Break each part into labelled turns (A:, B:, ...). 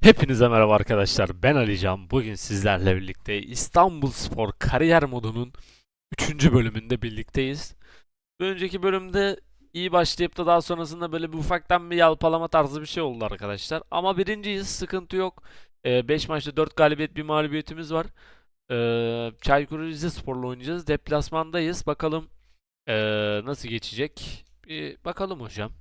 A: Hepinize merhaba arkadaşlar. Ben Alican. Bugün sizlerle birlikte İstanbul Spor kariyer modunun 3. bölümünde birlikteyiz. Bir önceki bölümde iyi başlayıp da daha sonrasında böyle bir ufaktan bir yalpalama tarzı bir şey oldu arkadaşlar. Ama birinciyiz. Sıkıntı yok. 5 maçta 4 galibiyet bir mağlubiyetimiz var. Ee, Çaykur Rizespor'la oynayacağız. Deplasmandayız. Bakalım ee, nasıl geçecek. Bir bakalım hocam.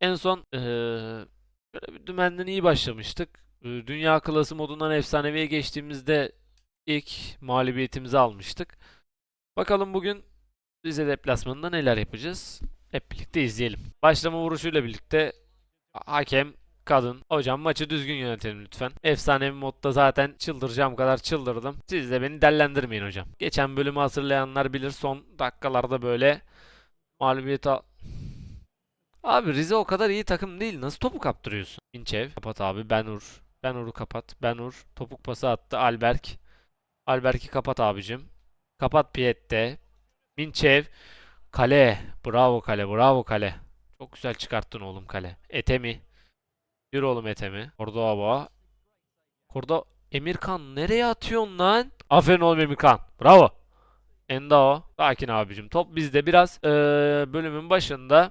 A: En son ee, Böyle bir dümenden iyi başlamıştık. Ee, Dünya klası modundan efsaneviye geçtiğimizde ilk mağlubiyetimizi almıştık. Bakalım bugün Rize deplasmanında neler yapacağız? Hep birlikte izleyelim. Başlama vuruşuyla birlikte hakem kadın. Hocam maçı düzgün yönetelim lütfen. Efsanevi modda zaten çıldıracağım kadar çıldırdım. Siz de beni dellendirmeyin hocam. Geçen bölümü hatırlayanlar bilir son dakikalarda böyle mağlubiyet al... Abi Rize o kadar iyi takım değil. Nasıl topu kaptırıyorsun? Minçev. Kapat abi. Benur. Benur'u kapat. Benur. Topuk pası attı. Alberk. Alberk'i kapat abicim. Kapat Piette. Minçev. Kale. Bravo kale. Bravo kale. Çok güzel çıkarttın oğlum kale. Etemi. Yürü oğlum Etemi. Cordoba. Korda Emirkan nereye atıyorsun lan? Aferin oğlum Emirkan. Bravo. Endao. Sakin abicim. Top bizde biraz eee, bölümün başında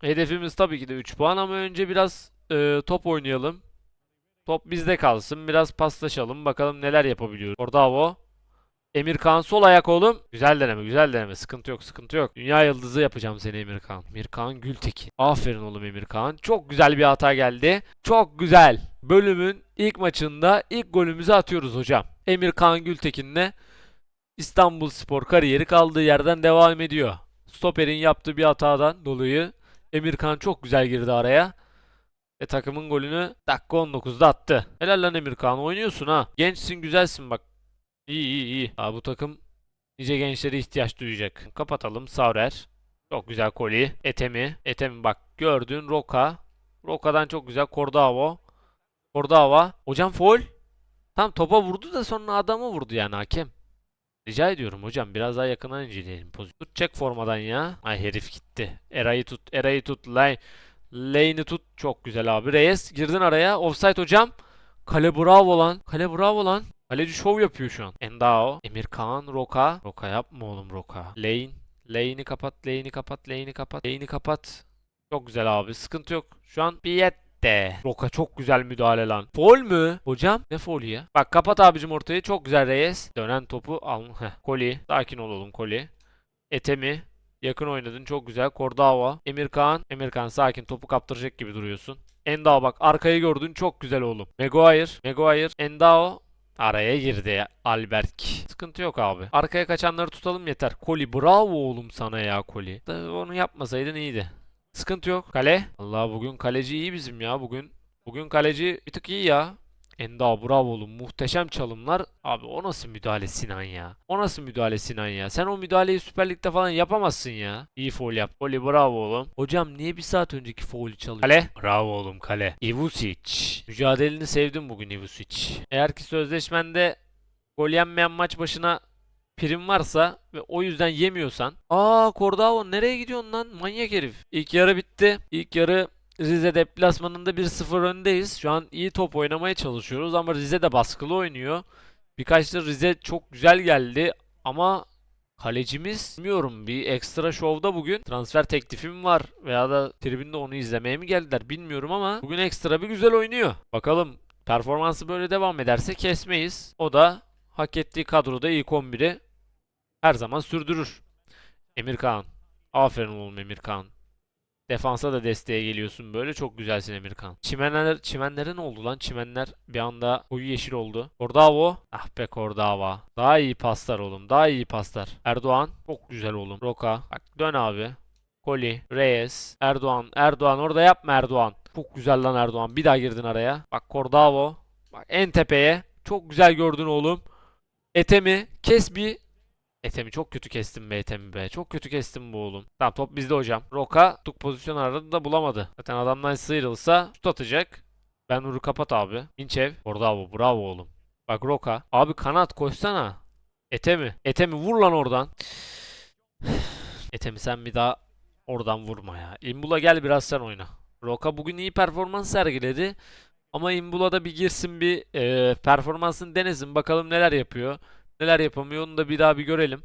A: Hedefimiz tabii ki de 3 puan ama önce biraz e, top oynayalım. Top bizde kalsın. Biraz paslaşalım. Bakalım neler yapabiliyoruz. Orada Emirkan sol ayak oğlum. Güzel deneme, güzel deneme. Sıkıntı yok, sıkıntı yok. Dünya yıldızı yapacağım seni Emirkan. Emirkan Gültekin. Aferin oğlum Emirkan. Çok güzel bir hata geldi. Çok güzel. Bölümün ilk maçında ilk golümüzü atıyoruz hocam. Emirkan Gültekin'le İstanbul Spor kariyeri kaldığı yerden devam ediyor. Stoper'in yaptığı bir hatadan dolayı Emirkan çok güzel girdi araya. Ve takımın golünü dakika 19'da attı. Helal lan Emirkan oynuyorsun ha. Gençsin güzelsin bak. İyi iyi iyi. Aa, bu takım nice gençlere ihtiyaç duyacak. Kapatalım. Savrer. Çok güzel koli. Etemi. Etemi bak gördün. Roka. Roka'dan çok güzel. Cordavo. Cordava. Hocam foul. Tam topa vurdu da sonra adama vurdu yani hakem. Rica ediyorum hocam biraz daha yakından inceleyelim pozisyonu. Tut çek formadan ya. Ay herif gitti. Eray'ı tut. Eray'ı tut. Lane. Lane'i tut. Çok güzel abi. Reyes girdin araya. Offside hocam. Kale bravo lan. Kale bravo lan. Kaleci şov yapıyor şu an. Endao. Emirkan. Roka. Roka yapma oğlum Roka. Lane. Lane'i kapat. Lane'i kapat. Lane'i kapat. Lane'i kapat. Çok güzel abi. Sıkıntı yok. Şu an Piyet de. Roka çok güzel müdahale lan. Foul mü? Hocam ne foul'ü ya? Bak kapat abicim ortayı. Çok güzel Reyes. Dönen topu al. Heh. Koli. Sakin ol oğlum Koli. Etemi. Yakın oynadın. Çok güzel. Kordava. Emirkan. Emirkan sakin. Topu kaptıracak gibi duruyorsun. Endao bak arkayı gördün. Çok güzel oğlum. Maguire. Maguire. Endao. Araya girdi Alberk. Sıkıntı yok abi. Arkaya kaçanları tutalım yeter. Koli bravo oğlum sana ya Koli. Onu yapmasaydın iyiydi. Sıkıntı yok. Kale. Allah bugün kaleci iyi bizim ya bugün. Bugün kaleci bir tık iyi ya. Enda bravo oğlum. Muhteşem çalımlar. Abi o nasıl müdahale Sinan ya? O nasıl müdahale Sinan ya? Sen o müdahaleyi Süper Lig'de falan yapamazsın ya. İyi foul yap. Oli bravo oğlum. Hocam niye bir saat önceki foul'ü çalıyor? Kale. Bravo oğlum kale. Ivusic. Mücadeleni sevdim bugün Ivusic. Eğer ki sözleşmende gol yenmeyen maç başına prim varsa ve o yüzden yemiyorsan. Aa Cordavo nereye gidiyorsun lan? Manyak herif. İlk yarı bitti. İlk yarı Rize deplasmanında 1-0 öndeyiz. Şu an iyi top oynamaya çalışıyoruz ama Rize de baskılı oynuyor. Birkaç da Rize çok güzel geldi ama kalecimiz bilmiyorum bir ekstra şovda bugün transfer teklifim var veya da tribünde onu izlemeye mi geldiler bilmiyorum ama bugün ekstra bir güzel oynuyor. Bakalım performansı böyle devam ederse kesmeyiz. O da hak ettiği kadroda ilk 11'i her zaman sürdürür. Emirkan. Aferin oğlum Emirkan. Defansa da desteğe geliyorsun böyle. Çok güzelsin Emirkan. Çimenler, çimenlere ne oldu lan? Çimenler bir anda koyu yeşil oldu. Cordavo. Ah be Cordava. Daha iyi paslar oğlum. Daha iyi paslar. Erdoğan. Çok güzel oğlum. Roka. Bak dön abi. Koli. Reyes. Erdoğan. Erdoğan orada yapma Erdoğan. Çok güzel lan Erdoğan. Bir daha girdin araya. Bak Cordavo. Bak en tepeye. Çok güzel gördün oğlum. Etemi. Kes bir Etemi çok kötü kestim be Etemi be. Çok kötü kestim bu oğlum. Tamam top bizde hocam. Roka tuk pozisyon aradı da bulamadı. Zaten adamdan sıyrılsa tut atacak. Ben Nur'u kapat abi. İnçev. Bravo bravo oğlum. Bak Roka. Abi kanat koşsana. Etemi. Etemi vur lan oradan. Etemi sen bir daha oradan vurma ya. İmbula gel biraz sen oyna. Roka bugün iyi performans sergiledi. Ama Imbula da bir girsin bir e, performansını denesin. Bakalım neler yapıyor. Neler yapamıyor onu da bir daha bir görelim.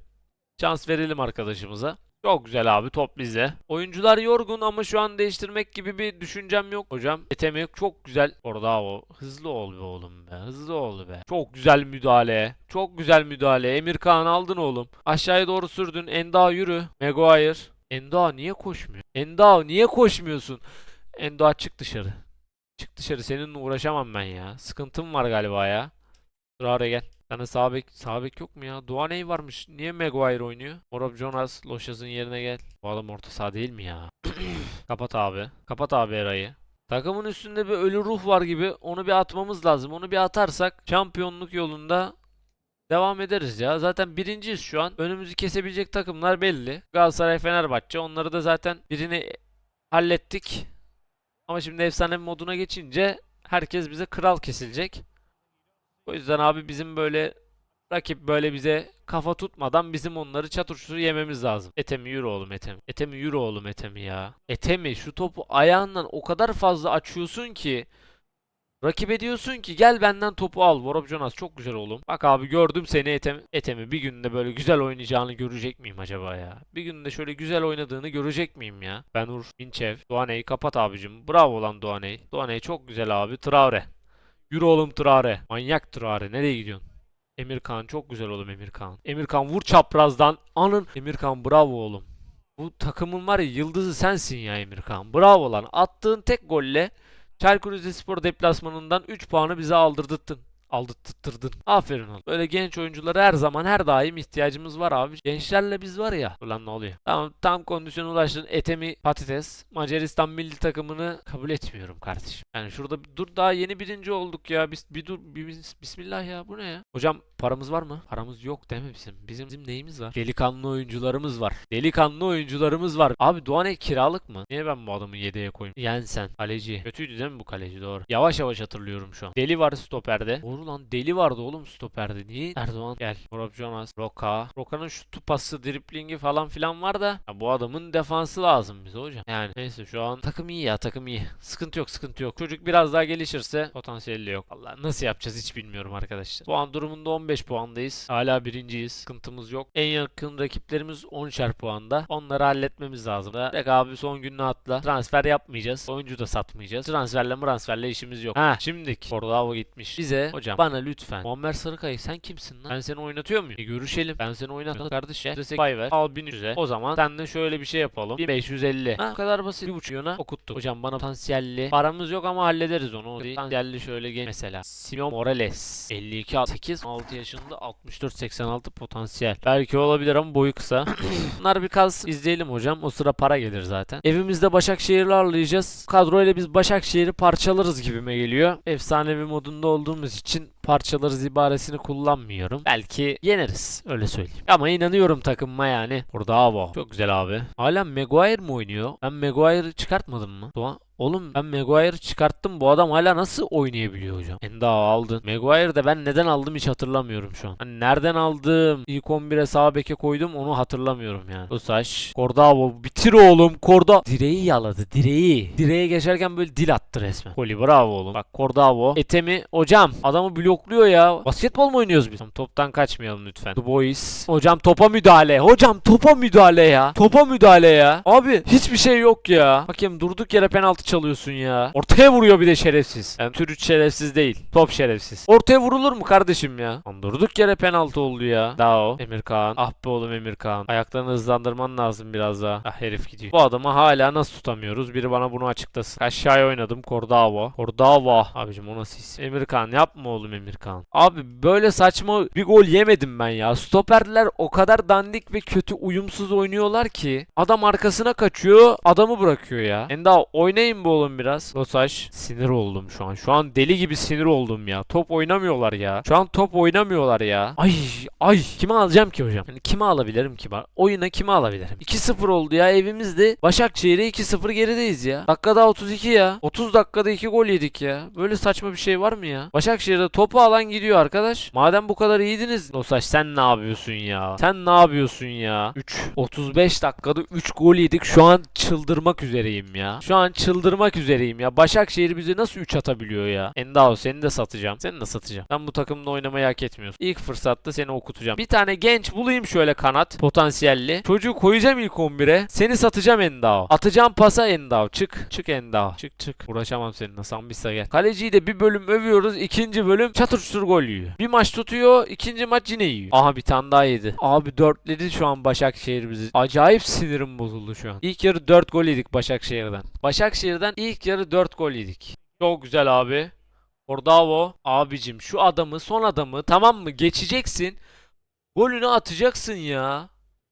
A: Şans verelim arkadaşımıza. Çok güzel abi top bize. Oyuncular yorgun ama şu an değiştirmek gibi bir düşüncem yok hocam. Etemi çok güzel. Orada o. Hızlı ol be oğlum be. Hızlı ol be. Çok güzel müdahale. Çok güzel müdahale. Emir Kağan aldın oğlum. Aşağıya doğru sürdün. Enda yürü. Maguire. Enda niye koşmuyor? Enda niye koşmuyorsun? Enda çık dışarı. Çık dışarı. Seninle uğraşamam ben ya. Sıkıntım var galiba ya. Traore gel. Sana sağ bek, sağ bek yok mu ya? Duaney varmış. Niye Maguire oynuyor? Orob Jonas, Loşaz'ın yerine gel. Bu adam orta saha değil mi ya? Kapat abi. Kapat abi Eray'ı. Takımın üstünde bir ölü ruh var gibi. Onu bir atmamız lazım. Onu bir atarsak şampiyonluk yolunda devam ederiz ya. Zaten birinciyiz şu an. Önümüzü kesebilecek takımlar belli. Galatasaray, Fenerbahçe. Onları da zaten birini hallettik. Ama şimdi efsane moduna geçince herkes bize kral kesilecek. O yüzden abi bizim böyle rakip böyle bize kafa tutmadan bizim onları çatır çutur yememiz lazım. Etemi yürü oğlum Etemi. Etemi yürü oğlum Etemi ya. Etemi şu topu ayağından o kadar fazla açıyorsun ki Rakip ediyorsun ki gel benden topu al. Vorob Jonas çok güzel oğlum. Bak abi gördüm seni Etemi. Etemi bir günde böyle güzel oynayacağını görecek miyim acaba ya? Bir günde şöyle güzel oynadığını görecek miyim ya? Benur, Minçev, Doğaney kapat abicim. Bravo lan Doğaney. Doğaney çok güzel abi. Traore. Yürü oğlum Traore. Manyak Traore. Nereye gidiyorsun? Emirkan çok güzel oğlum Emirkan. Emirkan vur çaprazdan. Anın. Emirkan bravo oğlum. Bu takımın var ya yıldızı sensin ya Emirkan. Bravo lan. Attığın tek golle Çaykur Rizespor deplasmanından 3 puanı bize aldırdıttın. Aldırttırdın. Aferin oğlum. Böyle genç oyunculara her zaman her daim ihtiyacımız var abi. Gençlerle biz var ya. Ulan ne oluyor? Tamam tam kondisyona ulaştın. Etemi patates. Macaristan milli takımını kabul etmiyorum kardeşim. Yani şurada dur daha yeni birinci olduk ya. Biz bir dur bir, bis- bismillah ya. Bu ne ya? Hocam paramız var mı? Paramız yok değil mi bizim? Bizim, bizim neyimiz var? Delikanlı oyuncularımız var. Delikanlı oyuncularımız var. Abi Doğanay kiralık mı? Niye ben bu adamı yedeğe koyayım? Yensen. Kaleci. Kötüydü değil mi bu kaleci? Doğru. Yavaş yavaş hatırlıyorum şu an. Deli var stoperde. Doğru lan deli vardı oğlum stoperde. Niye? Erdoğan gel. Rob Jonas. Roka. Roka'nın şutu pası, driplingi falan filan var da ya bu adamın defansı lazım bize hocam. Yani neyse şu an takım iyi ya takım iyi. Sıkıntı yok sıkıntı yok. Çocuk biraz daha gelişirse potansiyeli yok. Allah nasıl yapacağız hiç bilmiyorum arkadaşlar. Puan durumunda 15 puandayız. Hala birinciyiz. Sıkıntımız yok. En yakın rakiplerimiz 10'şer puanda. Onları halletmemiz lazım. Da. Direkt abi son gününü atla. Transfer yapmayacağız. Oyuncu da satmayacağız. Transferle transferle işimiz yok. Ha şimdiki. Cordavo gitmiş. Bize hocam bana lütfen. Muammer Sarıkaya sen kimsin lan? Ben seni oynatıyor muyum? E, görüşelim. Ben seni oynatmadım kardeş. Destek pay ver. Al 1100'e. O zaman sen de şöyle bir şey yapalım. 1550. Ha bu kadar basit. Bir buçuk yona okuttuk. Hocam bana potansiyelli. Paramız yok ama hallederiz onu. Potansiyelli şöyle genç mesela. Simon Morales. 52 8 6 yaşında 64 86 potansiyel. Belki olabilir ama boyu kısa. Bunlar bir kalsın izleyelim hocam. O sıra para gelir zaten. Evimizde Başakşehir'i ağırlayacağız. Kadroyla biz Başakşehir'i parçalarız gibime geliyor. Efsanevi modunda olduğumuz için için parçalarız ibaresini kullanmıyorum. Belki yeneriz öyle söyleyeyim. Ama inanıyorum takımıma yani. Burada Avo. Çok güzel abi. Hala Maguire mi oynuyor? Ben Maguire'ı çıkartmadım mı? Doğan Oğlum ben Maguire'ı çıkarttım. Bu adam hala nasıl oynayabiliyor hocam? Enda aldın. Maguire de ben neden aldım hiç hatırlamıyorum şu an. Hani nereden aldım? İlk 11'e sağ beke koydum onu hatırlamıyorum yani. Usaş. Cordavo bitir oğlum. Korda. Direği yaladı. Direği. Direğe geçerken böyle dil attı resmen. Koli bravo oğlum. Bak Cordavo. Etemi. Hocam adamı blokluyor ya. Basketbol mu oynuyoruz biz? Tamam, toptan kaçmayalım lütfen. The Boys. Hocam topa müdahale. Hocam topa müdahale ya. Topa müdahale ya. Abi hiçbir şey yok ya. Bakayım durduk yere penaltı çalıyorsun ya. Ortaya vuruyor bir de şerefsiz. Yani tür üç şerefsiz değil. Top şerefsiz. Ortaya vurulur mu kardeşim ya? Lan durduk yere penaltı oldu ya. Dao. Emirkan. Ah be oğlum Emirkan. Ayaklarını hızlandırman lazım biraz daha. Ah herif gidiyor. Bu adamı hala nasıl tutamıyoruz? Biri bana bunu açıklasın. Aşağıya oynadım. Cordavo. Cordavo. Abicim o nasıl isim? Emirkan yapma oğlum Emirkan. Abi böyle saçma bir gol yemedim ben ya. Stoperler o kadar dandik ve kötü uyumsuz oynuyorlar ki. Adam arkasına kaçıyor. Adamı bırakıyor ya. Enda oynayın bu oğlum biraz. Losaj. Sinir oldum şu an. Şu an deli gibi sinir oldum ya. Top oynamıyorlar ya. Şu an top oynamıyorlar ya. Ay ay. Kime alacağım ki hocam? Yani kime alabilirim ki? Bak, Oyuna kime alabilirim? 2-0 oldu ya evimizde. Başakşehir'e 2-0 gerideyiz ya. Dakikada 32 ya. 30 dakikada 2 gol yedik ya. Böyle saçma bir şey var mı ya? Başakşehir'de top topu alan gidiyor arkadaş. Madem bu kadar iyiydiniz. Losaş sen ne yapıyorsun ya? Sen ne yapıyorsun ya? 3 35 dakikada 3 gol yedik. Şu an çıldırmak üzereyim ya. Şu an çıldırmak üzereyim ya. Başakşehir bize nasıl 3 atabiliyor ya? Endao seni de satacağım. Seni de satacağım. Sen bu takımda oynamayı hak etmiyorsun. İlk fırsatta seni okutacağım. Bir tane genç bulayım şöyle kanat potansiyelli. Çocuğu koyacağım ilk 11'e. Seni satacağım Endao. Atacağım pasa Endao. Çık. Çık Endao. Çık çık. Uğraşamam seninle. Sambisa gel. Kaleciyi de bir bölüm övüyoruz. ikinci bölüm çatır çutur gol yiyor. Bir maç tutuyor. ikinci maç yine yiyor. Aha bir tane daha yedi. Abi dörtledi şu an Başakşehir bizi. Acayip sinirim bozuldu şu an. İlk yarı 4 gol yedik Başakşehir'den. Başakşehir'den ilk yarı 4 gol yedik. Çok güzel abi. Ordavo. Abicim şu adamı son adamı tamam mı geçeceksin. Golünü atacaksın ya.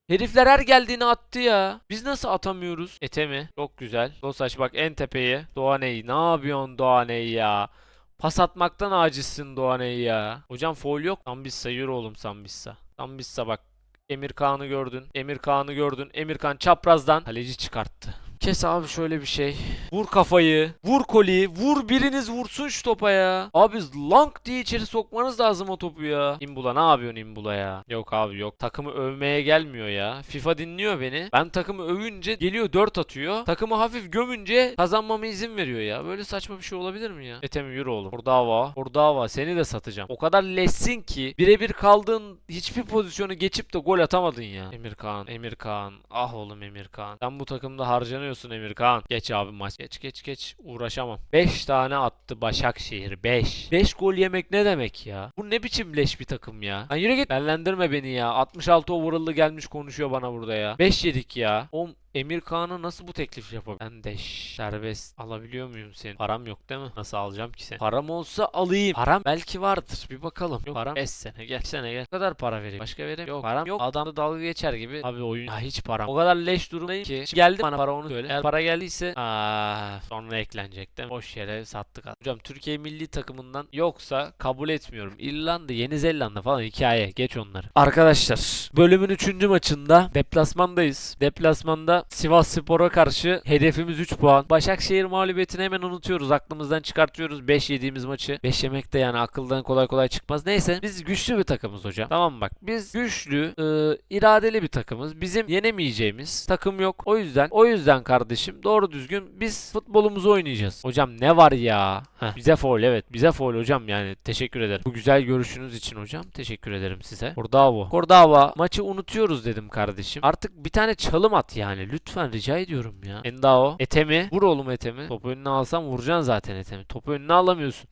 A: Herifler her geldiğini attı ya. Biz nasıl atamıyoruz? Ete mi? Çok güzel. Dosaç bak en tepeye. Doğaney. Ne yapıyorsun Doğaney ya? Pas atmaktan acizsin Doğaney ya. Hocam foul yok. Sambissa yürü oğlum Sambissa. Sambissa bak. Emir Kaan'ı gördün. Emir Kaan'ı gördün. Emir Kaan çaprazdan kaleci çıkarttı. Kes abi şöyle bir şey. Vur kafayı. Vur koliyi. Vur biriniz vursun şu topa ya. Abi lank diye içeri sokmanız lazım o topu ya. Imbula ne yapıyorsun Imbula ya? Yok abi yok. Takımı övmeye gelmiyor ya. FIFA dinliyor beni. Ben takımı övünce geliyor 4 atıyor. Takımı hafif gömünce kazanmama izin veriyor ya. Böyle saçma bir şey olabilir mi ya? Etemi yürü oğlum. Ordava. Ordava seni de satacağım. O kadar leşsin ki birebir kaldığın hiçbir pozisyonu geçip de gol atamadın ya. Emir Kaan. Emir Kaan. Ah oğlum Emir Kaan. Sen bu takımda harcanıyorsun Emir Kaan. Geç abi maç. Geç geç geç. Uğraşamam. 5 tane attı Başakşehir. 5. 5 gol yemek ne demek ya? Bu ne biçim leş bir takım ya? Lan yürü git. Benlendirme beni ya. 66 overall'lı gelmiş konuşuyor bana burada ya. 5 yedik ya. O Emir Kaan'a nasıl bu teklif yapabilir? Ben de serbest alabiliyor muyum seni? Param yok değil mi? Nasıl alacağım ki seni? Param olsa alayım. Param belki vardır. Bir bakalım. Yok param 5 sene gel. sene gel. Ne kadar para vereyim? Başka vereyim. Yok param yok. Adam da dalga geçer gibi. Abi oyun. Ya hiç param. O kadar leş durumdayım ki. Şimdi geldi bana para onu söyle. Eğer para geldiyse aa sonra eklenecek değil mi? Boş yere sattık. Hocam Türkiye milli takımından yoksa kabul etmiyorum. İrlanda, Yeni Zelanda falan hikaye. Geç onları. Arkadaşlar bölümün 3. maçında deplasmandayız. Deplasmanda Sivas Spor'a karşı hedefimiz 3 puan. Başakşehir mağlubiyetini hemen unutuyoruz. Aklımızdan çıkartıyoruz 5 yediğimiz maçı. 5 yemek de yani akıldan kolay kolay çıkmaz. Neyse biz güçlü bir takımız hocam. Tamam bak biz güçlü, e, iradeli bir takımız. Bizim yenemeyeceğimiz takım yok. O yüzden o yüzden kardeşim doğru düzgün biz futbolumuzu oynayacağız. Hocam ne var ya? Heh, bize foul evet. Bize foul hocam yani. Teşekkür ederim. Bu güzel görüşünüz için hocam. Teşekkür ederim size. Kordavo. Kordava maçı unutuyoruz dedim kardeşim. Artık bir tane çalım at yani. Lütfen rica ediyorum ya. Endao. Etemi. Vur oğlum Etemi. Topu önüne alsam vuracaksın zaten Etemi. Topu önüne alamıyorsun.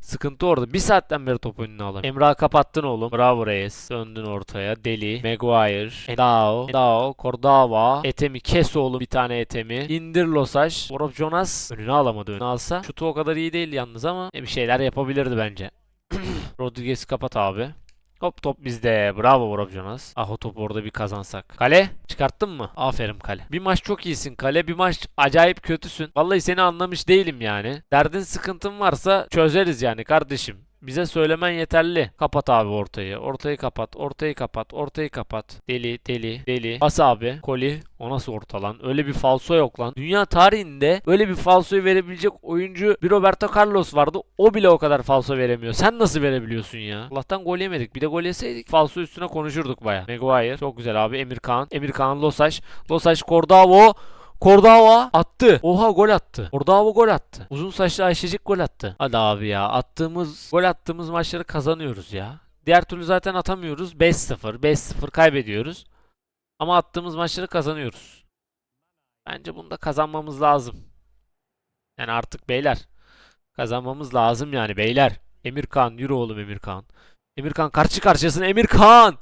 A: Sıkıntı orada. Bir saatten beri topu önüne alamıyorum. Emrah kapattın oğlum. Bravo Reyes. Döndün ortaya. Deli. Maguire. Endao. Endao. Kordava. Etemi kes oğlum bir tane Etemi. İndir Losaj. Borop Jonas. Önüne alamadı. Önüne alsa. Şutu o kadar iyi değil yalnız ama e, bir şeyler yapabilirdi bence. Rodriguez kapat abi. Hop top bizde. Bravo Borop Jonas. Ah o topu orada bir kazansak. Kale çıkarttın mı? Aferin kale. Bir maç çok iyisin kale. Bir maç acayip kötüsün. Vallahi seni anlamış değilim yani. Derdin sıkıntın varsa çözeriz yani kardeşim. Bize söylemen yeterli. Kapat abi ortayı. Ortayı kapat. Ortayı kapat. Ortayı kapat. Deli deli deli. Bas abi. Koli. O nasıl orta lan? Öyle bir falso yok lan. Dünya tarihinde böyle bir falsoyu verebilecek oyuncu bir Roberto Carlos vardı. O bile o kadar falso veremiyor. Sen nasıl verebiliyorsun ya? Allah'tan gol yemedik. Bir de gol yeseydik falso üstüne konuşurduk baya. Maguire. Çok güzel abi. Emir Kaan. Emir Kaan Losaj. Losaj Cordavo. Kordava attı. Oha gol attı. Kordava gol attı. Uzun saçlı Ayşecik gol attı. Hadi abi ya attığımız gol attığımız maçları kazanıyoruz ya. Diğer türlü zaten atamıyoruz. 5-0, 5-0 kaybediyoruz. Ama attığımız maçları kazanıyoruz. Bence bunu da kazanmamız lazım. Yani artık beyler kazanmamız lazım yani beyler. Emirkan yürü oğlum Emirkan. Emirkan karşı karşıyasın Emirkan.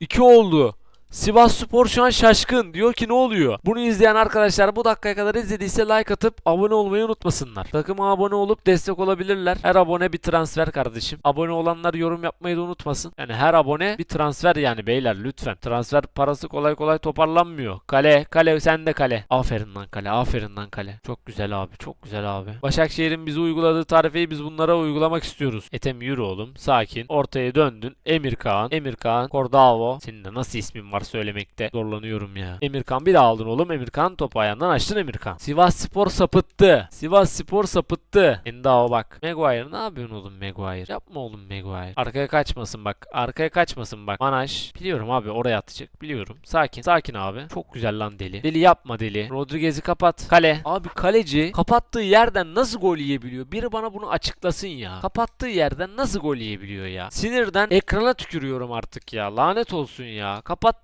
A: 2 oldu. Sivas Spor şu an şaşkın. Diyor ki ne oluyor? Bunu izleyen arkadaşlar bu dakikaya kadar izlediyse like atıp abone olmayı unutmasınlar. Takıma abone olup destek olabilirler. Her abone bir transfer kardeşim. Abone olanlar yorum yapmayı da unutmasın. Yani her abone bir transfer yani beyler lütfen. Transfer parası kolay kolay toparlanmıyor. Kale, kale sen de kale. Aferin lan kale, aferin lan kale. Çok güzel abi, çok güzel abi. Başakşehir'in bize uyguladığı tarifeyi biz bunlara uygulamak istiyoruz. Etem yürü oğlum, sakin. Ortaya döndün. Emir Kaan, Emir Kaan, Kordavo. Senin de nasıl ismin var var söylemekte. Zorlanıyorum ya. Emirkan bir daha aldın oğlum. Emirkan topu ayağından açtın Emirkan. Sivas Spor sapıttı. Sivas Spor sapıttı. Endao bak. Maguire ne yapıyorsun oğlum Maguire? Yapma oğlum Maguire. Arkaya kaçmasın bak. Arkaya kaçmasın bak. Manaj. Biliyorum abi oraya atacak. Biliyorum. Sakin. Sakin abi. Çok güzel lan deli. Deli yapma deli. Rodriguez'i kapat. Kale. Abi kaleci kapattığı yerden nasıl gol yiyebiliyor? Biri bana bunu açıklasın ya. Kapattığı yerden nasıl gol yiyebiliyor ya? Sinirden ekrana tükürüyorum artık ya. Lanet olsun ya.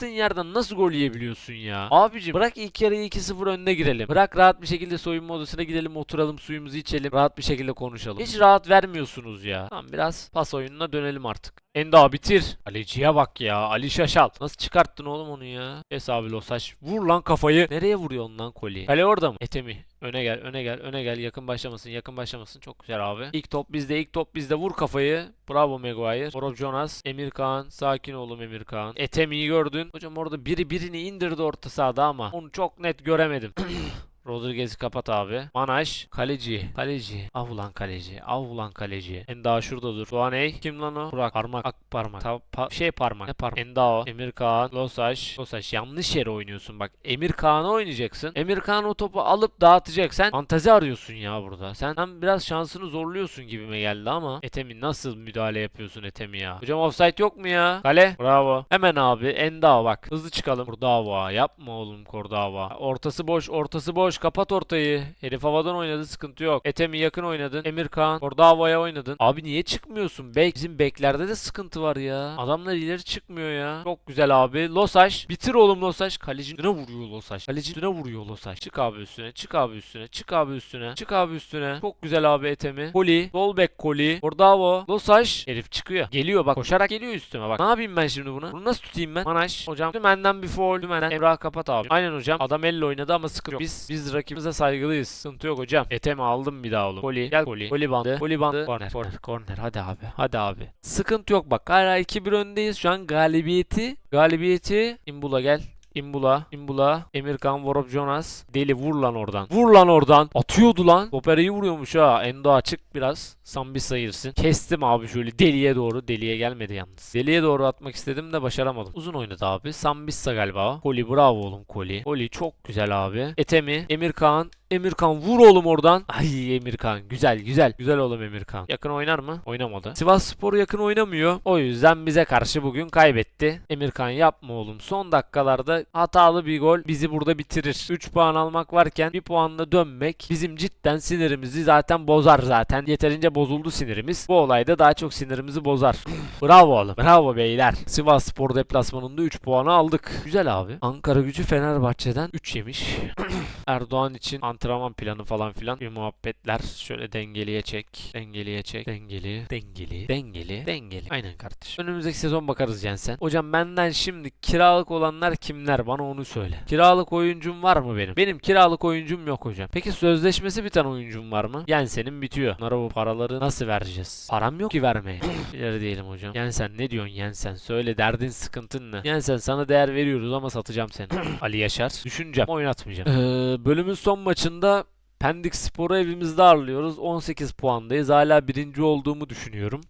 A: Kapattığın yerden nasıl gol yiyebiliyorsun ya? Abicim bırak ilk yarıyı 2-0 önde girelim. Bırak rahat bir şekilde soyunma odasına gidelim oturalım suyumuzu içelim. Rahat bir şekilde konuşalım. Hiç rahat vermiyorsunuz ya. Tamam biraz pas oyununa dönelim artık. Enda bitir. Kaleciye bak ya. Ali Şaşal. Nasıl çıkarttın oğlum onu ya? Hesabı Losaş. Vur lan kafayı. Nereye vuruyorsun lan koli? Kale orada mı? Etemi. Öne gel, öne gel, öne gel. Yakın başlamasın, yakın başlamasın. Çok güzel abi. İlk top bizde, ilk top bizde. Vur kafayı. Bravo Maguire. Borov Jonas. Emir Kaan. Sakin oğlum Emir Kaan. Etemi'yi gördün. Hocam orada biri birini indirdi orta sahada ama onu çok net göremedim. Rodriguez'i kapat abi. Manaj. Kaleci. Kaleci. Av ulan kaleci. Av ulan kaleci. Enda şurada dur. Suaney. Kim lan o? Burak. Parmak. Ak parmak. Ta- pa- şey parmak. Ne parmak? Endao. Emir Kaan. Losaş. Losaş. Yanlış yere oynuyorsun bak. Emir Kaan'ı oynayacaksın. Emir Kaan o topu alıp dağıtacak. Sen fantezi arıyorsun ya burada. Sen, sen biraz şansını zorluyorsun gibime geldi ama. Etemi nasıl müdahale yapıyorsun Etemi ya? Hocam offside yok mu ya? Kale. Bravo. Hemen abi. Endao bak. Hızlı çıkalım. Kordava. Yapma oğlum Kordava. Ortası boş. Ortası boş. Kapat ortayı. Herif havadan oynadı. Sıkıntı yok. Etemi yakın oynadın. Emir Kaan. Kordava'ya oynadın. Abi niye çıkmıyorsun? Bek. Bizim beklerde de sıkıntı var ya. Adamlar ileri çıkmıyor ya. Çok güzel abi. Losaş. Bitir oğlum Losaş. Kaleci üstüne vuruyor Losaş. Kaleci üstüne vuruyor Losaş. Çık abi üstüne. Çık abi üstüne. Çık abi üstüne. Çık abi üstüne. Çok güzel abi Etemi. Koli. Sol bek Koli. Kordava. Losaş. Herif çıkıyor. Geliyor bak. Koşarak geliyor üstüme bak. Ne yapayım ben şimdi buna? Bunu nasıl tutayım ben? Manaş. Hocam dümenden bir foul. Dümenden. Emrah kapat abi. Aynen hocam. Adam elle oynadı ama sıkıntı yok. Biz, biz rakibimize saygılıyız. Sıkıntı yok hocam. Etemi aldım bir daha oğlum. Koli. Gel Koli. Koli bandı. Koli bandı. Corner. Corner. Corner. Hadi abi. Hadi abi. Sıkıntı yok bak. Hala 2-1 öndeyiz. Şu an galibiyeti. Galibiyeti. Imbula gel. Imbula, Imbula, Emirkan, Vorop Jonas. Deli vur lan oradan. Vur lan oradan. Atıyordu lan. Operayı vuruyormuş ha. Endo açık biraz. Sambisa girsin. Kestim abi şöyle deliye doğru. Deliye gelmedi yalnız. Deliye doğru atmak istedim de başaramadım. Uzun oynadı abi. Sambisa galiba. Koli bravo oğlum Koli. Koli çok güzel abi. Etemi, Emirkan, Emirkan vur oğlum oradan. Ay Emirkan güzel güzel. Güzel oğlum Emirkan. Yakın oynar mı? Oynamadı. Sivas Spor yakın oynamıyor. O yüzden bize karşı bugün kaybetti. Emirkan yapma oğlum. Son dakikalarda hatalı bir gol bizi burada bitirir. 3 puan almak varken bir puanla dönmek bizim cidden sinirimizi zaten bozar zaten. Yeterince bozuldu sinirimiz. Bu olayda daha çok sinirimizi bozar. Bravo oğlum. Bravo beyler. Sivas Spor deplasmanında 3 puanı aldık. Güzel abi. Ankara gücü Fenerbahçe'den 3 yemiş. Erdoğan için antrenman planı falan filan bir muhabbetler. Şöyle dengeliye çek. Dengeliye çek. Dengeli. Dengeli. Dengeli. Dengeli. Aynen kardeşim. Önümüzdeki sezon bakarız Jensen. Hocam benden şimdi kiralık olanlar kimler? Bana onu söyle. Kiralık oyuncum var mı benim? Benim kiralık oyuncum yok hocam. Peki sözleşmesi biten oyuncum var mı? Jensen'in bitiyor. Bunlara bu paraları nasıl vereceğiz? Param yok ki vermeye. İleri diyelim hocam. Jensen ne diyorsun Jensen? Söyle derdin sıkıntın ne? Jensen sana değer veriyoruz ama satacağım seni. Ali Yaşar. Düşüneceğim. Oynatmayacağım. Ee, bölümün son maçında Pendik Spor'u evimizde ağırlıyoruz. 18 puandayız. Hala birinci olduğumu düşünüyorum.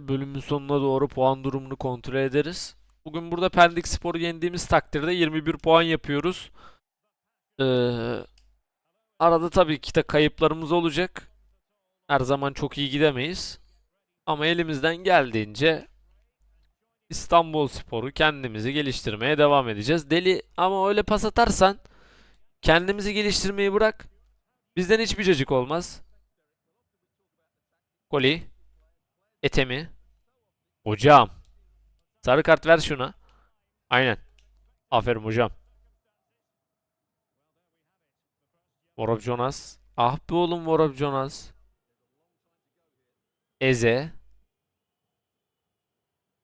A: Bölümün sonuna doğru puan durumunu kontrol ederiz. Bugün burada Pendik Spor'u yendiğimiz takdirde 21 puan yapıyoruz. Ee, arada tabii ki de kayıplarımız olacak. Her zaman çok iyi gidemeyiz. Ama elimizden geldiğince İstanbul Spor'u kendimizi geliştirmeye devam edeceğiz. Deli ama öyle pas atarsan kendimizi geliştirmeyi bırak. Bizden hiçbir cacık olmaz. Koli. Etemi. Hocam. Sarı kart ver şuna. Aynen. Aferin hocam. Vorop Jonas. Ah be oğlum Vorop Jonas. Eze.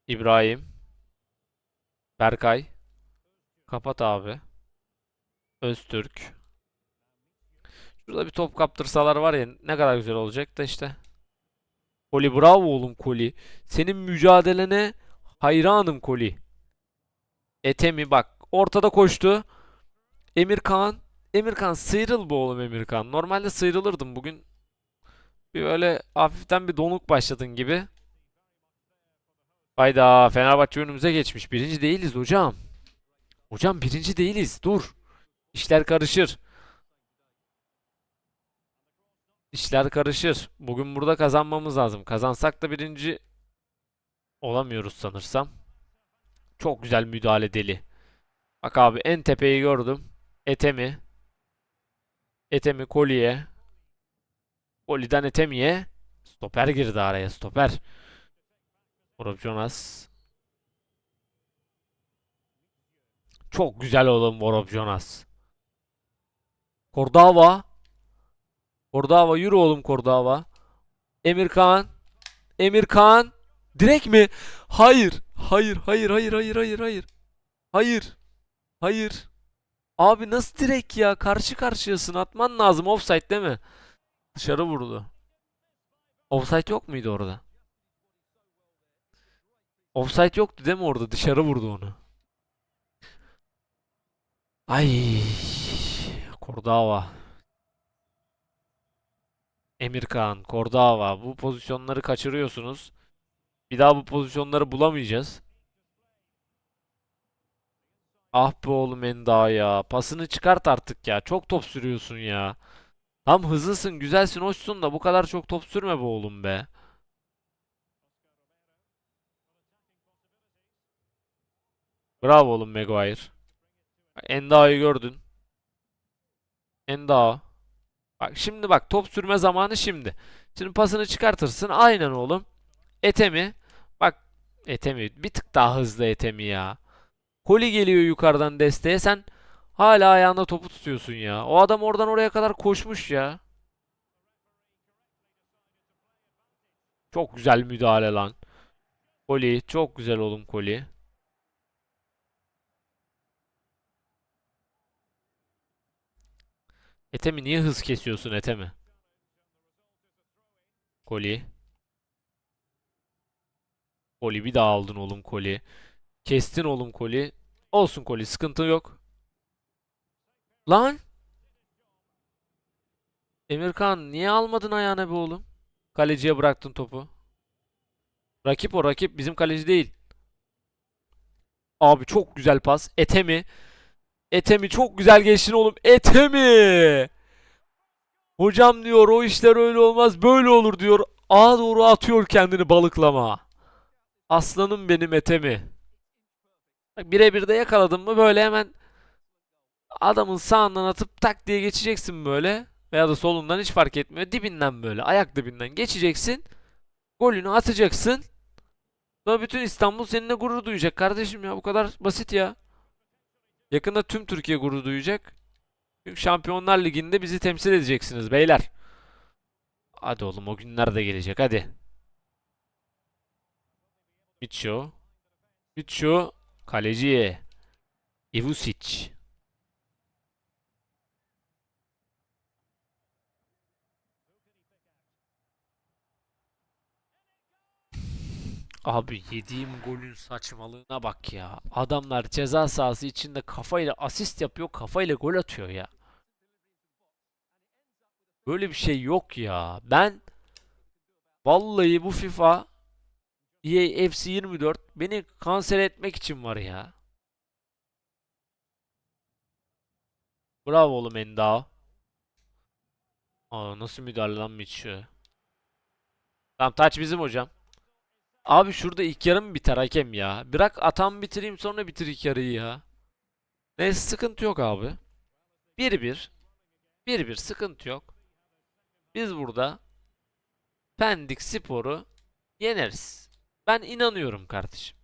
A: İbrahim. Berkay. Kapat abi. Öztürk. Şurada bir top kaptırsalar var ya ne kadar güzel olacak da işte. Koli bravo oğlum Koli. Senin mücadelene hayranım Koli. Etemi bak ortada koştu. Emirkan. Emirkan sıyrıl bu oğlum Emirkan. Normalde sıyrılırdım bugün. Bir böyle hafiften bir donuk başladın gibi. Hayda Fenerbahçe önümüze geçmiş. Birinci değiliz hocam. Hocam birinci değiliz. Dur. İşler karışır. İşler karışır. Bugün burada kazanmamız lazım. Kazansak da birinci olamıyoruz sanırsam. Çok güzel müdahale deli. Bak abi en tepeyi gördüm. Etemi. Etemi Koli'ye. Koli'den Etemi'ye. Stoper girdi araya stoper. Rob Jonas. Çok güzel oğlum Rob Jonas. Kordava. Kordava yürü oğlum Kordava. Emirkan. Emirkan. Direkt mi? Hayır. Hayır, hayır, hayır, hayır, hayır, hayır. Hayır. Hayır. Abi nasıl direkt ya? Karşı karşıyasın. Atman lazım. Offside değil mi? Dışarı vurdu. Offside yok muydu orada? Offside yoktu değil mi orada? Dışarı vurdu onu. Ay. Kordava. Emirkan, Kordava. Bu pozisyonları kaçırıyorsunuz. Bir daha bu pozisyonları bulamayacağız. Ah be oğlum Enda ya. Pasını çıkart artık ya. Çok top sürüyorsun ya. Tam hızlısın, güzelsin, hoşsun da bu kadar çok top sürme be oğlum be. Bravo oğlum Maguire. Enda'yı gördün. Enda. Bak şimdi bak top sürme zamanı şimdi. Şimdi pasını çıkartırsın. Aynen oğlum. Etemi. Bak Etemi bir tık daha hızlı Etemi ya. Koli geliyor yukarıdan desteğe. Sen hala ayağında topu tutuyorsun ya. O adam oradan oraya kadar koşmuş ya. Çok güzel müdahale lan. Koli çok güzel oğlum Koli. Etemi niye hız kesiyorsun Etemi? Koli. Koli bir daha aldın oğlum Koli. Kestin oğlum Koli. Olsun Koli sıkıntı yok. Lan. Emirkan niye almadın ayağına be oğlum? Kaleciye bıraktın topu. Rakip o rakip bizim kaleci değil. Abi çok güzel pas. Etemi. Etemi çok güzel geçtin oğlum. Etemi. Hocam diyor o işler öyle olmaz böyle olur diyor. Ağa doğru atıyor kendini balıklama. Aslanım benim Etemi. Birebir de yakaladın mı böyle hemen adamın sağından atıp tak diye geçeceksin böyle. Veya da solundan hiç fark etmiyor. Dibinden böyle ayak dibinden geçeceksin. Golünü atacaksın. Sonra bütün İstanbul seninle gurur duyacak kardeşim ya bu kadar basit ya. Yakında tüm Türkiye gurur duyacak. Çünkü Şampiyonlar Ligi'nde bizi temsil edeceksiniz beyler. Hadi oğlum o günler de gelecek hadi. Mitcho. Mitcho. Kaleci. Ivusic. Abi yediğim golün saçmalığına bak ya. Adamlar ceza sahası içinde kafayla asist yapıyor, kafayla gol atıyor ya. Böyle bir şey yok ya. Ben vallahi bu FIFA EA FC 24 beni kanser etmek için var ya. Bravo oğlum Enda. Aa nasıl müdahale lan Mitchell. Tamam taç bizim hocam. Abi şurada ilk yarım biter hakem ya. Bırak atam bitireyim sonra bitir ilk yarıyı ya. Neyse sıkıntı yok abi. 1-1. 1-1 sıkıntı yok. Biz burada Pendik Spor'u yeneriz. Ben inanıyorum kardeşim.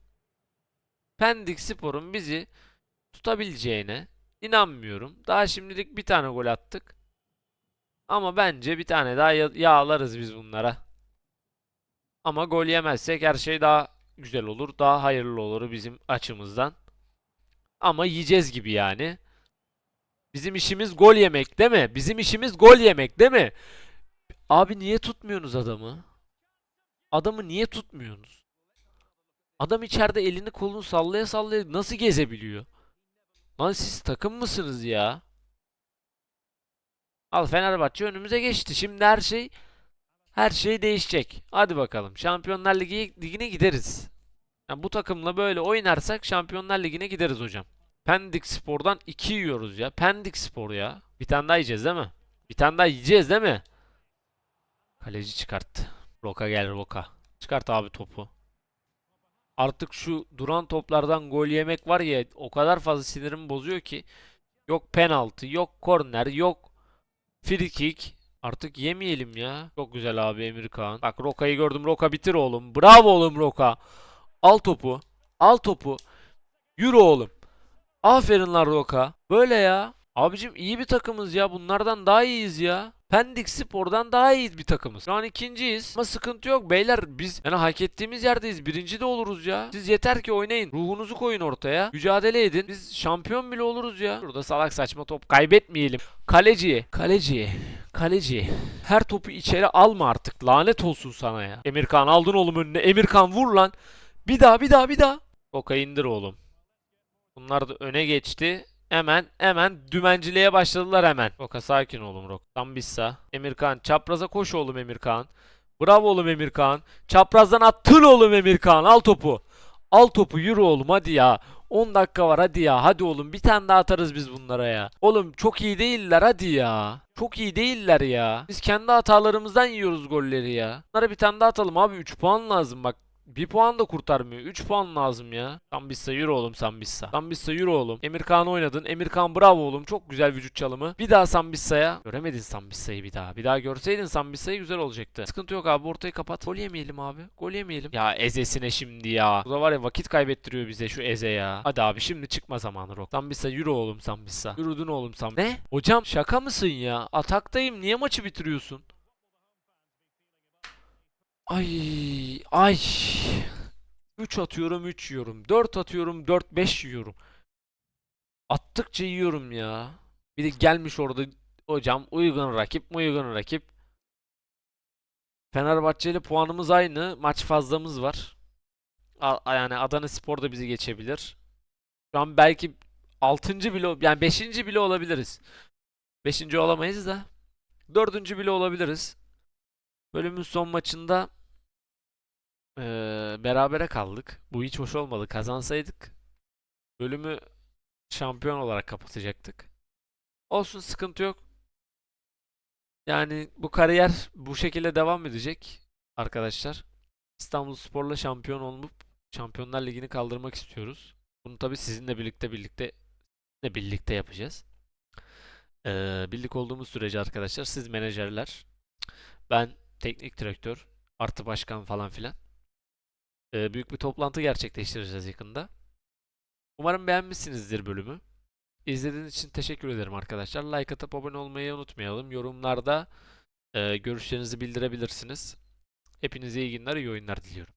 A: Pendik Spor'un bizi tutabileceğine inanmıyorum. Daha şimdilik bir tane gol attık. Ama bence bir tane daha ya- yağlarız biz bunlara. Ama gol yemezsek her şey daha güzel olur. Daha hayırlı olur bizim açımızdan. Ama yiyeceğiz gibi yani. Bizim işimiz gol yemek değil mi? Bizim işimiz gol yemek değil mi? Abi niye tutmuyorsunuz adamı? Adamı niye tutmuyorsunuz? Adam içeride elini kolunu sallaya sallaya nasıl gezebiliyor? Lan siz takım mısınız ya? Al Fenerbahçe önümüze geçti. Şimdi her şey her şey değişecek. Hadi bakalım. Şampiyonlar Ligi ligine gideriz. Yani bu takımla böyle oynarsak Şampiyonlar Ligi'ne gideriz hocam. Pendik Spor'dan 2 yiyoruz ya. Pendik Spor ya. Bir tane daha yiyeceğiz değil mi? Bir tane daha yiyeceğiz değil mi? Kaleci çıkarttı. Roka gel Roka. Çıkart abi topu. Artık şu duran toplardan gol yemek var ya o kadar fazla sinirimi bozuyor ki. Yok penaltı, yok korner, yok free kick. Artık yemeyelim ya. Çok güzel abi Emir Kağan. Bak Roka'yı gördüm. Roka bitir oğlum. Bravo oğlum Roka. Al topu. Al topu. Yürü oğlum. Aferin lan Roka. Böyle ya. Abicim iyi bir takımız ya. Bunlardan daha iyiyiz ya. Pendik Spor'dan daha iyi bir takımız. Şu an ikinciyiz. Ama sıkıntı yok beyler. Biz yani hak ettiğimiz yerdeyiz. Birinci de oluruz ya. Siz yeter ki oynayın. Ruhunuzu koyun ortaya. Mücadele edin. Biz şampiyon bile oluruz ya. Burada salak saçma top kaybetmeyelim. Kaleciye. Kaleciye. Kaleci. Her topu içeri alma artık. Lanet olsun sana ya. Emirkan aldın oğlum önüne. Emirkan vur lan. Bir daha bir daha bir daha. Oka indir oğlum. Bunlar da öne geçti. Hemen hemen dümenciliğe başladılar hemen. Roka sakin oğlum Roka. Tambissa. Emirkan çapraza koş oğlum Emirkan. Bravo oğlum Emirkan. Çaprazdan attın oğlum Emirkan. Al topu. Al topu yürü oğlum hadi ya. 10 dakika var hadi ya. Hadi oğlum bir tane daha atarız biz bunlara ya. Oğlum çok iyi değiller hadi ya. Çok iyi değiller ya. Biz kendi hatalarımızdan yiyoruz golleri ya. Bunlara bir tane daha atalım abi. 3 puan lazım bak. Bir puan da kurtarmıyor. 3 puan lazım ya. Sambissa yürü oğlum Sambissa. Sambissa yürü oğlum. Emirkan oynadın. Emirkan bravo oğlum. Çok güzel vücut çalımı. Bir daha Sambissa'ya. Göremedin Sambissa'yı bir daha. Bir daha görseydin Sambissa'yı güzel olacaktı. Sıkıntı yok abi. Ortayı kapat. Gol yemeyelim abi. Gol yemeyelim. Ya ezesine şimdi ya. Bu da var ya vakit kaybettiriyor bize şu eze ya. Hadi abi şimdi çıkma zamanı Rok. Sambissa yürü oğlum Sambissa. Yürüdün oğlum Sambissa. Ne? Hocam şaka mısın ya? Ataktayım. Niye maçı bitiriyorsun? Ay ay. 3 atıyorum 3 yiyorum. 4 atıyorum 4 5 yiyorum. Attıkça yiyorum ya. Bir de gelmiş orada hocam uygun rakip uygun rakip. Fenerbahçe ile puanımız aynı. Maç fazlamız var. A- yani Adana Spor da bizi geçebilir. Şu an belki 6. bile yani 5. bile olabiliriz. 5. olamayız da 4. bile olabiliriz. Bölümün son maçında eee, berabere kaldık. Bu hiç hoş olmadı. Kazansaydık bölümü şampiyon olarak kapatacaktık. Olsun sıkıntı yok. Yani bu kariyer bu şekilde devam edecek arkadaşlar. İstanbulspor'la şampiyon olup Şampiyonlar Ligi'ni kaldırmak istiyoruz. Bunu tabii sizinle birlikte birlikte sizinle birlikte yapacağız. Eee, birlik olduğumuz sürece arkadaşlar siz menajerler, ben teknik direktör, artı başkan falan filan. Eee, büyük bir toplantı gerçekleştireceğiz yakında. Umarım beğenmişsinizdir bölümü. İzlediğiniz için teşekkür ederim arkadaşlar. Like atıp abone olmayı unutmayalım. Yorumlarda eee, görüşlerinizi bildirebilirsiniz. Hepinize iyi günler, iyi oyunlar diliyorum.